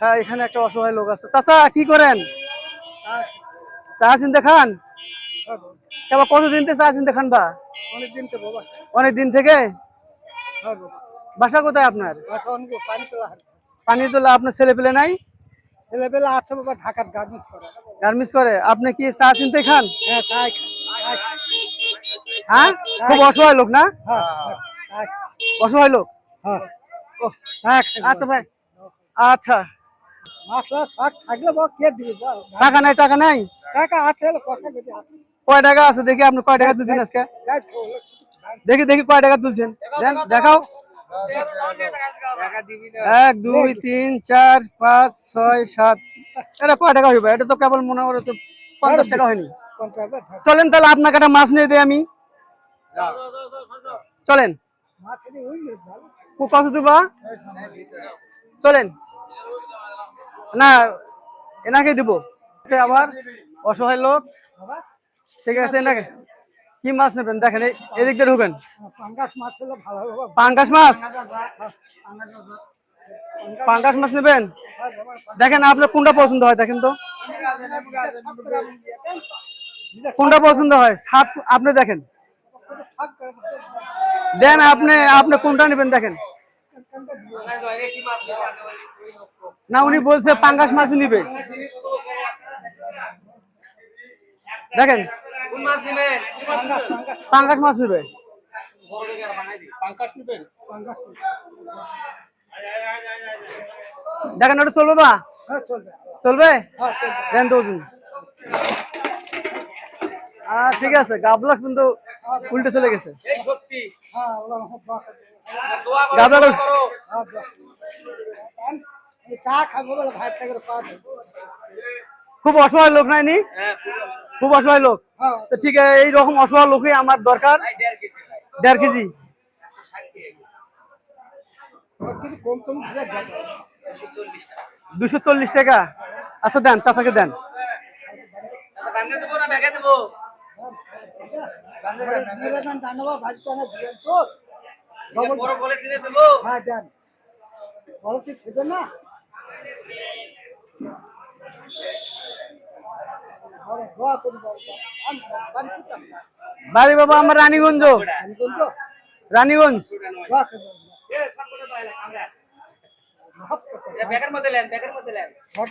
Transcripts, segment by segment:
হ্যাঁ এখানে একটা অসহায় লোক আছে। চাচা কি করেন? চা চিনতে খান কতদিন থেকে চা চিনতে খান বা? অনেকদিন তো বাবা অনেক দিন থেকে? বাসা কোথায় আপনার? বাসা পানি তোলা পানি তোলা আপনার ছেলে পেলে নাই? আছে বাবা ঢাকার গার্মেন্টস করে। গার্মেন্টস করে আপনি কি চা চিনতে খান? হ্যাঁ? তাই হ্যাঁ খুব অসহায় লোক না? হ্যাঁ অসহায় লোক? হ্যাঁ। থাক আচ্ছা ভাই। আচ্ছা। মাছলা শাক থাকলে বাবা কে দিবে টাকা নাই টাকা নাই? টাকা আছে পয়সা কেটে আছে। কয় টাকা আছে? দেখি আপনি কয় টাকা তুলছেন আজকে? দেখি দেখি কয় টাকা তুলছেন? দেখাও। এক দুই তিন চার পাঁচ ছয় সাত। এটা কয় টাকা হইবে? এটা তো কেবল মনে তো পঞ্চাশ টাকা হয়নি। চলেন তাহলে আপনাকে একটা মাছ নিয়ে দিই আমি। চলেন। কত দিবা? চলেন। না এনাকে দিব। সে আবার অসহায় লোক। ঠিক আছে এনাকে। কি মাছ নেবেন? দেখেন এই- এদিক দিয়ে ঢুকেন। পাঙ্গাস মাছ পাঙ্কাশ মাছ? পাঙ্কাশ মাছ নেবেন? দেখেন আপনার কোনটা পছন্দ হয় দেখেন তো। কোনটা পছন্দ হয়? সাত আপনি দেখেন। দেন আপনি আপনি কোনটা নেবেন দেখেন। না উনি বলছে পাঙ্গাস মাছ নিবে। দেখেন পাঙ্গাস মাছ নিবে। দেখেন ওটা চলবে বা? হ্যাঁ চলবে। চলবে? হ্যাঁ দেন তো ঠিক আছে গাবলা কিন্তু উল্টে চলে গেছে। হ্যাঁ গাবলা হ্যাঁ চা খাব বলে ভাই থেকে পাওয়া খুব অসহায় লোক নাইনি খুব অসহায়। লোক। হ্যাঁ। তো ঠিক আছে এই রকম অসহায় লোকই আমার দরকার। দেড় কেজি দুশো চল্লিশ টাকা। আচ্ছা দেন চাচাকে দেন। ধন্যবাদ ভাই তো অনেক দিলেন তো হ্যাঁ দেন পলিসি ছিল না বড় বাবা আমার রানীগঞ্জ। রানীগঞ্জ। দোয়া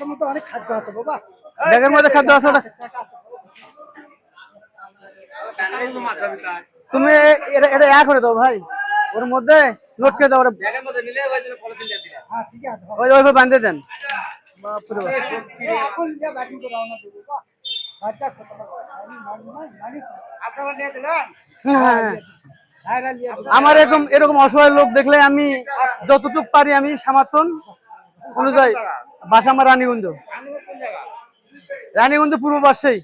মধ্যে অনেক খাদ্য আছে বাবা। ব্যাগের মধ্যে খাদ্য আছে তুমি এটা এটা এক করে দাও ভাই। ওর মধ্যে নোট করে দাও ওটা হ্যাঁ ঠিক আছে। ওই ওইভাবে বাঁধে দেন। বাপরে এখন যে বাকি রওনা দেবো আমার এরকম এরকম অসহায় লোক দেখলে আমি যতটুক পারি আমি সমর্থন অনুযায়ী। বাসা আমার রানীগঞ্জ। রানীগঞ্জ পূর্ব পাশেই।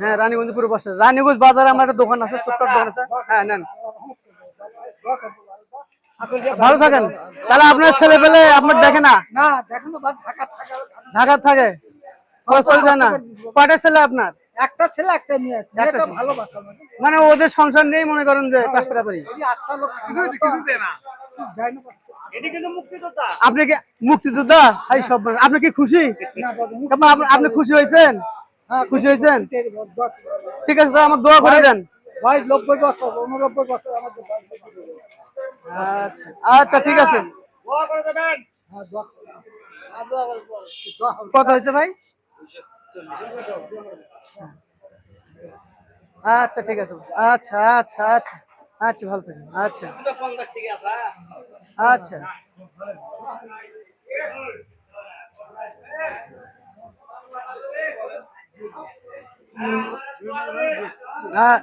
হ্যাঁ রানীগঞ্জ পূর্ব পাশে রানীগঞ্জ বাজারে আমার একটা দোকান আছে ছোট্ট দোকান আছে। হ্যাঁ নেন। ভালো থাকেন। তাহলে আপনার ছেলে পেলে আপনার দেখে না? না দেখেন ঢাকা থাকা? না। ছেলে আপনার? একটা ছেলে একটা মেয়ে। মেয়েটা ভালোবাসা মানে। মানে ওদের সংসার নেই মনে করেন যে করা আপনি কি মুক্তিযোদ্ধা? এই সব আপনি কি খুশি? আপনি আপনি খুশি হয়েছেন? হ্যাঁ খুশি হয়েছেন। ঠিক আছে তো আমার দোয়া করে দেন। ভাই নব্বই বছর উননব্বই বছর আমাদের আচ্ছা আচ্ছা ঠিক আছে। হ্যাঁ দোয়া দোয়া হবে। হয়েছে ভাই? আচ্ছা ঠিক আছে। আচ্ছা আচ্ছা আচ্ছা। আচ্ছা ভালো থাকেন আচ্ছা। আচ্ছা। হ্যাঁ